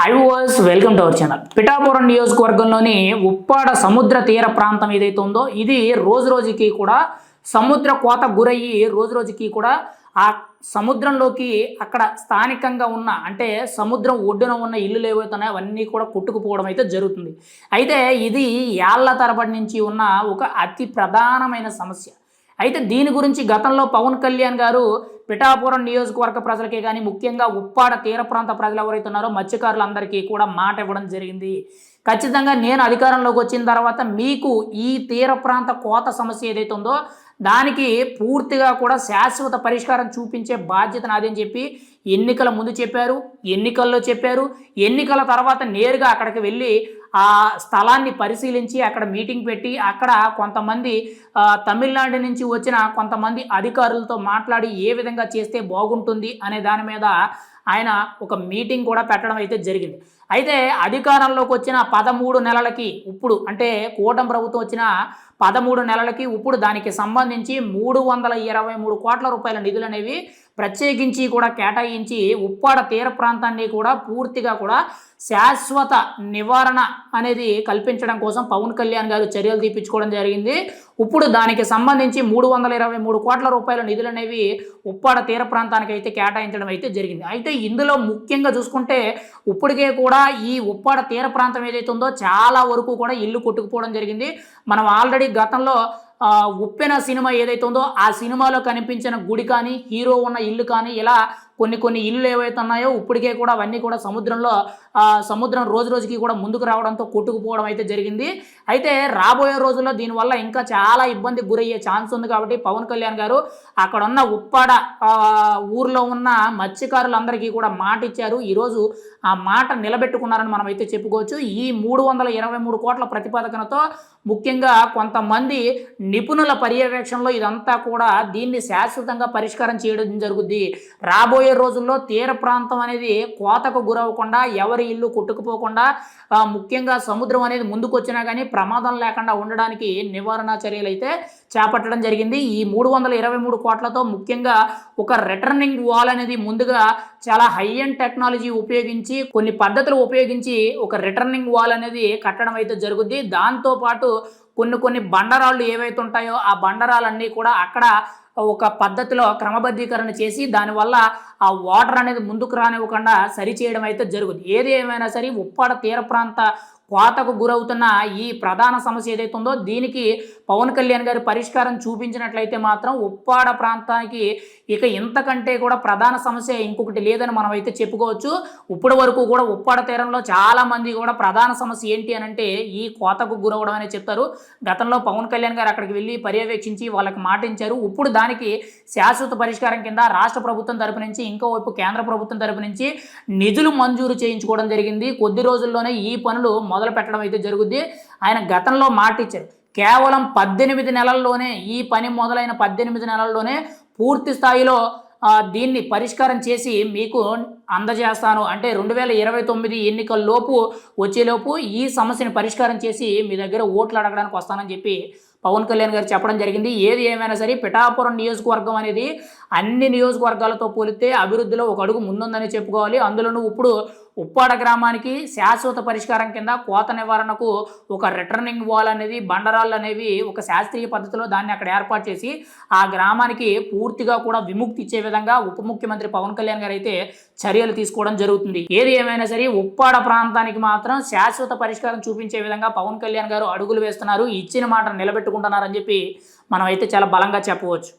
High was welcome to our channel Pithapuram నియోజకవర్గంలోని ఉప్పాడ సముద్ర తీర ప్రాంతం ఏదైతే ఉందో ఇది రోజు రోజుకి కూడా సముద్ర కోత గురయ్యి రోజు రోజుకి కూడా ఆ సముద్రంలోకి అక్కడ స్థానికంగా ఉన్న అంటే సముద్రం ఒడ్డున ఉన్న ఇల్లులు ఏవైతున్నాయో అవన్నీ కూడా కొట్టుకుపోవడం అయితే జరుగుతుంది. అయితే ఇది ఏళ్ళ తరబడి నుంచి ఉన్న ఒక అతి ప్రధానమైన సమస్య. అయితే దీని గురించి గతంలో పవన్ కళ్యాణ్ గారు పిఠాపురం నియోజకవర్గ ప్రజలకే కానీ ముఖ్యంగా ఉప్పాడ తీర ప్రాంత ప్రజలు ఎవరైతే ఉన్నారో మత్స్యకారులందరికీ కూడా మాట ఇవ్వడం జరిగింది. ఖచ్చితంగా నేను అధికారంలోకి వచ్చిన తర్వాత మీకు ఈ తీర ప్రాంత కోత సమస్య ఏదైతే ఉందో దానికి పూర్తిగా కూడా శాశ్వత పరిష్కారం చూపించే బాధ్యత నాదని చెప్పి ఎన్నికల ముందు చెప్పారు ఎన్నికల్లో చెప్పారు. ఎన్నికల తర్వాత నేరుగా అక్కడికి వెళ్ళి ఆ స్థలాన్ని పరిశీలించి అక్కడ మీటింగ్ పెట్టి అక్కడ కొంతమంది తమిళనాడు నుంచి వచ్చిన కొంతమంది అధికారులతో మాట్లాడి ఏ విధంగా చేస్తే బాగుంటుంది అనే దాని మీద ఆయన ఒక మీటింగ్ కూడా పెట్టడం అయితే జరిగింది. అయితే అధికారంలోకి వచ్చిన పదమూడు నెలలకి ఇప్పుడు అంటే కూటమి ప్రభుత్వం వచ్చిన పదమూడు నెలలకి ఇప్పుడు దానికి సంబంధించి మూడు వందల ఇరవై మూడు కోట్ల రూపాయల నిధులు అనేవి ప్రత్యేకించి కూడా కేటాయించి ఉప్పాడ తీర ప్రాంతాన్ని కూడా పూర్తిగా కూడా శాశ్వత నివారణ అనేది కల్పించడం కోసం పవన్ కళ్యాణ్ గారు చర్యలు తీపించుకోవడం జరిగింది. ఇప్పుడు దానికి సంబంధించి మూడు వందల ఇరవై మూడు కోట్ల రూపాయల నిధులు అనేవి ఉప్పాడ తీర ప్రాంతానికి అయితే కేటాయించడం అయితే జరిగింది. అయితే ఇందులో ముఖ్యంగా చూసుకుంటే ఇప్పటికే కూడా ఈ ఉప్పాడ తీర ప్రాంతం ఏదైతే ఉందో చాలా వరకు కూడా ఇల్లు కొట్టుకుపోవడం జరిగింది. మనం ఆల్రెడీ గతంలో ఉప్పెన సినిమా ఏదైతే ఉందో ఆ సినిమాలో కనిపించిన గుడి కానీ హీరో ఉన్న ఇల్లు కానీ ఇలా కొన్ని కొన్ని ఇళ్ళు ఏవైతే ఉన్నాయో ఇప్పటికే కూడా అవన్నీ కూడా సముద్రంలో సముద్రం రోజు రోజుకి కూడా ముందుకు రావడంతో కొట్టుకుపోవడం అయితే జరిగింది. అయితే రాబోయే రోజుల్లో దీనివల్ల ఇంకా చాలా ఇబ్బంది గురయ్యే ఛాన్స్ ఉంది కాబట్టి పవన్ కళ్యాణ్ గారు అక్కడ ఉన్న ఉప్పాడ ఊర్లో ఉన్న మత్స్యకారులందరికీ కూడా మాట ఇచ్చారు. ఈరోజు ఆ మాట నిలబెట్టుకున్నారని మనం అయితే చెప్పుకోవచ్చు. ఈ మూడు వందల ఇరవై మూడు కోట్ల ప్రతిపాదనతో ముఖ్యంగా కొంతమంది నిపుణుల పర్యవేక్షణలో ఇదంతా కూడా దీన్ని శాశ్వతంగా పరిష్కారం చేయడం జరుగుద్ది. రాబోయే రోజుల్లో తీర ప్రాంతం అనేది కోతకు గురవకుండా ఎవరి ఇల్లు కొట్టుకుపోకుండా ముఖ్యంగా సముద్రం అనేది ముందుకు వచ్చినా కానీ ప్రమాదం లేకుండా ఉండడానికి నివారణ చర్యలు అయితే చేపట్టడం జరిగింది. ఈ మూడు వందల ఇరవై మూడు కోట్లతో ముఖ్యంగా ఒక రిటర్నింగ్ వాల్ అనేది ముందుగా చాలా హై అండ్ టెక్నాలజీ ఉపయోగించి కొన్ని పద్ధతులు ఉపయోగించి ఒక రిటర్నింగ్ వాల్ అనేది కట్టడం అయితే జరుగుద్ది. దాంతోపాటు కొన్ని కొన్ని బండరాళ్ళు ఏవైతే ఉంటాయో ఆ బండరాలన్నీ కూడా అక్కడ ఒక పద్ధతిలో క్రమబద్ధీకరణ చేసి దానివల్ల ఆ వాటర్ అనేది ముందుకు రానివ్వకుండా సరిచేయడం అయితే జరుగుతుంది. ఏది ఏమైనా సరే ఉప్పాడ తీర ప్రాంత కోతకు గురవుతున్న ఈ ప్రధాన సమస్య ఏదైతే ఉందో దీనికి పవన్ కళ్యాణ్ గారి పరిష్కారం చూపించినట్లయితే మాత్రం ఉప్పాడ ప్రాంతానికి ఇక ఇంతకంటే కూడా ప్రధాన సమస్య ఇంకొకటి లేదని మనం అయితే చెప్పుకోవచ్చు. ఇప్పటి వరకు కూడా ఉప్పాడ తీరంలో చాలామంది కూడా ప్రధాన సమస్య ఏంటి అని అంటే ఈ కోతకు గురవడం అనేది చెప్తారు. గతంలో పవన్ కళ్యాణ్ గారు అక్కడికి వెళ్ళి పర్యవేక్షించి వాళ్ళకి మాటించారు. ఇప్పుడు దానికి శాశ్వత పరిష్కారం కింద రాష్ట్ర ప్రభుత్వం తరపు నుంచి ఇంకోవైపు కేంద్ర ప్రభుత్వం తరపు నుంచి నిధులు మంజూరు చేయించుకోవడం జరిగింది. కొద్ది రోజుల్లోనే ఈ పనులు మొదలు పెట్టడం అయితే జరుగుద్ది. ఆయన గతంలో మాట ఇచ్చారు. కేవలం పద్దెనిమిది నెలల్లోనే ఈ పని మొదలైన పద్దెనిమిది నెలల్లోనే పూర్తి స్థాయిలో దీన్ని పరిష్కారం చేసి మీకు అందజేస్తాను. అంటే రెండు వేల ఇరవై తొమ్మిది ఎన్నికల్లోపు వచ్చేలోపు ఈ సమస్యను పరిష్కారం చేసి మీ దగ్గర ఓట్లు అడగడానికి వస్తానని చెప్పి పవన్ కళ్యాణ్ గారు చెప్పడం జరిగింది. ఏది ఏమైనా సరే పిఠాపురం నియోజకవర్గం అనేది అన్ని నియోజకవర్గాలతో పోలిస్తే అభివృద్ధిలో ఒక అడుగు ముందుందని చెప్పుకోవాలి. అందులోనూ ఇప్పుడు ఉప్పాడ గ్రామానికి శాశ్వత పరిష్కారం కింద కోత నివారణకు ఒక రిటర్నింగ్ వాల్ అనేది బండరాళ్ళు అనేవి ఒక శాస్త్రీయ పద్ధతిలో దాన్ని అక్కడ ఏర్పాటు చేసి ఆ గ్రామానికి పూర్తిగా కూడా విముక్తి ఇచ్చే విధంగా ఉప ముఖ్యమంత్రి పవన్ కళ్యాణ్ గారు అయితే చర్యలు తీసుకోవడం జరుగుతుంది. ఏది ఏమైనా సరే ఉప్పాడ ప్రాంతానికి మాత్రం శాశ్వత పరిష్కారం చూపించే విధంగా పవన్ కళ్యాణ్ గారు అడుగులు వేస్తున్నారు. ఇచ్చిన మాట నిలబెట్టుకుంటున్నారని చెప్పి మనం అయితే చాలా బలంగా చెప్పవచ్చు.